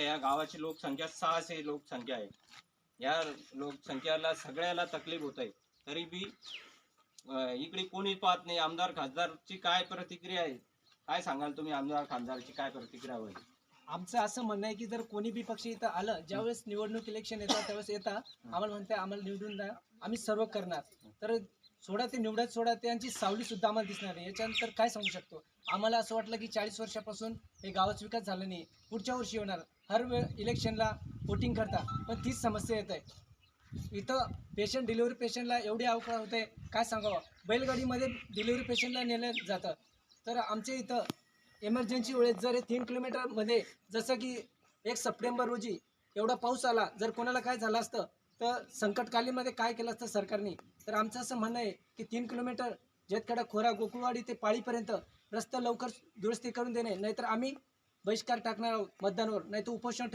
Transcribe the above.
आता या गावाची लोकसंख्या सहाशे लोकसंख्या आहे. या लोकसंख्याला सगळ्याला तकलीफ होत आहे. तरी बी इकडे कोणी पाहत नाही. आमदार खासदारची काय प्रतिक्रिया आहे? काय सांगाल तुम्ही आमदार खासदारची काय प्रतिक्रिया होईल? आमचं असं म्हणणं आहे की जर कोणी बी पक्ष इथं आलं ज्यावेळेस निवडणूक इलेक्शन येतात त्यावेळेस येतात आम्हाला म्हणते आम्हाला निवडून द्या. आम्ही सर्व करणार. तर सोडा ते निवडत सोडा त्यांची सावली सुद्धा आम्हाला दिसणार आहे याच्यानंतर काय सांगू शकतो? आम्हाला असं वाटलं की चाळीस वर्षापासून हे गावाचा विकास झाला नाही. पुढच्या वर्षी होणार. हर वेळ इलेक्शनला वोटिंग करता. पण तीच समस्या येत आहे. इथं पेशंट डिलिव्हरी पेशंटला एवढी अवकाळ होते. काय सांगावं? बैलगाडीमध्ये डिलिव्हरी पेशंटला नेलं जातं. तर आमच्या इथं इमर्जन्सी वेळेस जर हे तीन किलोमीटरमध्ये जसं की एक सप्टेंबर रोजी एवढा पाऊस आला जर कोणाला काय झालं असतं तर संकटकालीमध्ये काय केलं असतं सरकारने? तर आमचं असं म्हणणं आहे की तीन किलोमीटर जेतखेडा खोरा गोकुळवाडी ते पाळीपर्यंत रस्ता लवकर दुरुस्ती करून देणे. नाहीतर आम्ही बहिष्कार टाकणार आहोत मतदानावर नाही तर उपोषण ठेव